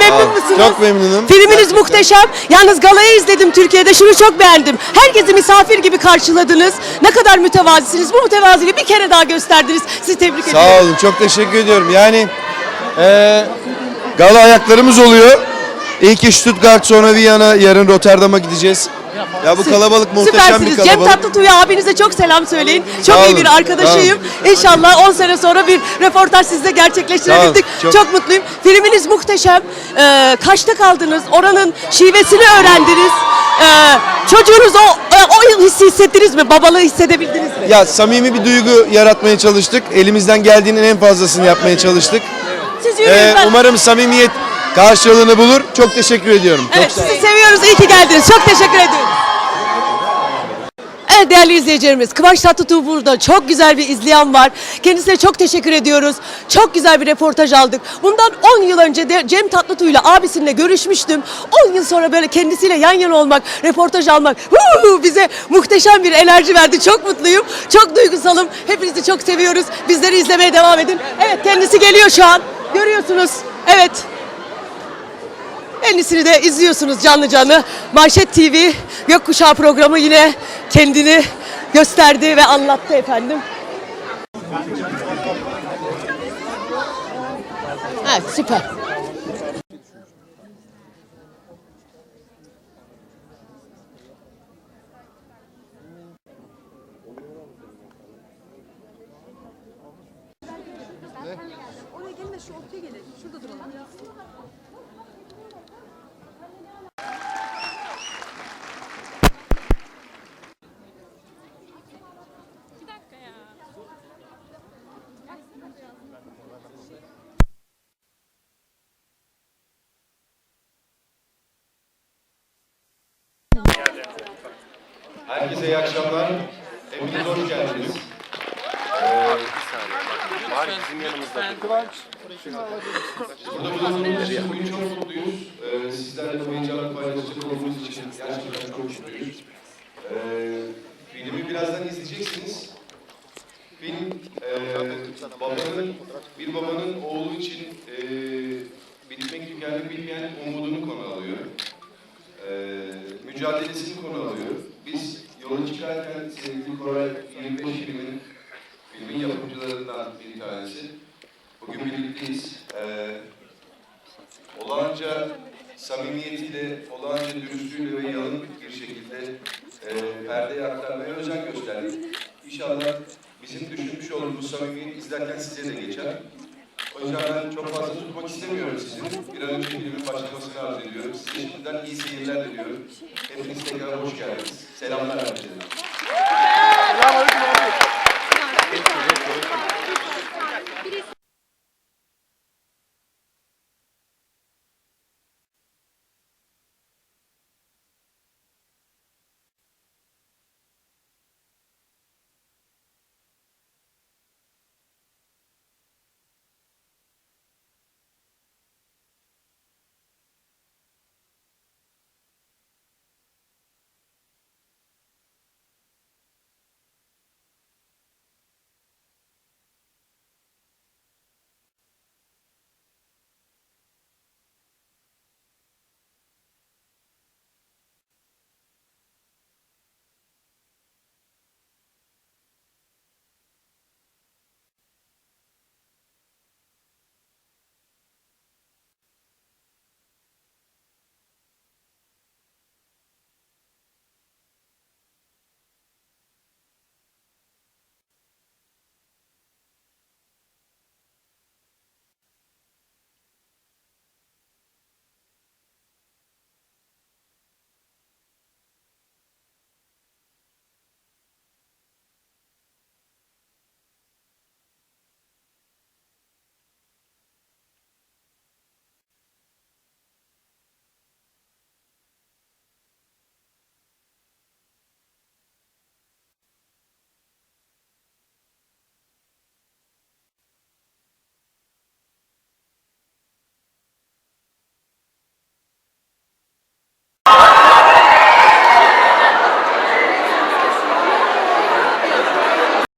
memnun musunuz? Çok memnunum. Filminiz muhteşem. Yalnız galayı izledim Türkiye'de. Şunu çok beğendim. Herkesi misafir gibi karşıladınız. Ne kadar mütevazisiniz. Bu mütevaziliği bir kere daha gösterdiniz. Sizi tebrik ediyorum. Sağ olun. Çok teşekkür ediyorum. Yani eee gala ayaklarımız oluyor. İlk Stuttgart sonra Viyana, yarın Rotterdam'a gideceğiz. Ya bu kalabalık muhteşem Süpersiniz. bir Cem kalabalık. Tatlıtuğ'a abinize çok selam söyleyin. Çok Sağ iyi olun, bir arkadaşıyım. İnşallah 10 sene sonra bir röportaj sizle gerçekleştirebildik. Sağ olun, Çok... çok- mutluyum. Filminiz muhteşem. Ee, kaçta kaldınız? Oranın şivesini öğrendiniz. Ee, çocuğunuz o, e, o hissi hissettiniz mi? Babalığı hissedebildiniz mi? Ya samimi bir duygu yaratmaya çalıştık. Elimizden geldiğinin en fazlasını yapmaya çalıştık. Siz yürüyün Ee, ben. umarım samimiyet karşılığını bulur. Çok teşekkür ediyorum. Çok Evet, olun. sizi seviyoruz. İyi ki geldiniz. Çok teşekkür ediyorum. Evet değerli izleyicilerimiz Kıvanç Tatlıtuğ burada. Çok güzel bir izleyen var. Kendisine çok teşekkür ediyoruz. Çok güzel bir reportaj aldık. Bundan 10 yıl önce de Cem Tatlıtuğ ile abisiyle görüşmüştüm. 10 yıl sonra böyle kendisiyle yan yana olmak, reportaj almak huu, bize muhteşem bir enerji verdi. Çok mutluyum. Çok duygusalım. Hepinizi çok seviyoruz. Bizleri izlemeye devam edin. Evet kendisi geliyor şu an. Görüyorsunuz. Evet. Kendisini de izliyorsunuz canlı canlı. Manşet TV Gökkuşağı programı yine kendini gösterdi ve anlattı efendim. Evet süper. Oraya gelin de şu ortaya gelin. Şurada duralım. Herkese iyi akşamlar. Hepiniz hoş geldiniz. Burada bulunduğumuz için bugün çok mutluyuz. Sizlerle bu heyecanı paylaşacak olduğumuz için gerçekten çok mutluyuz. Filmi birazdan izleyeceksiniz. Film e, babanın, bir babanın oğlu için e, bitmek tükenmek bilmeyen umudunu konu alıyor. E, mücadelesini konu alıyor. Biz yola çıkarken sevgili Koray 25 filmin, filmin yapımcılarından bir tanesi. Bugün birlikteyiz. Ee, olağanca samimiyetiyle, olağanca dürüstlüğüyle ve yalın bir şekilde e, perdeye aktarmaya özen gösterdik. İnşallah bizim düşünmüş olduğumuz samimiyet izlerken size de geçer. Yüzden ben çok fazla tutmak istemiyorum sizi. Bir an önce filmin başlamasını arzu ediyorum. Size şimdiden iyi seyirler diliyorum. Hepiniz tekrar hoş geldiniz. Selamlar herkese.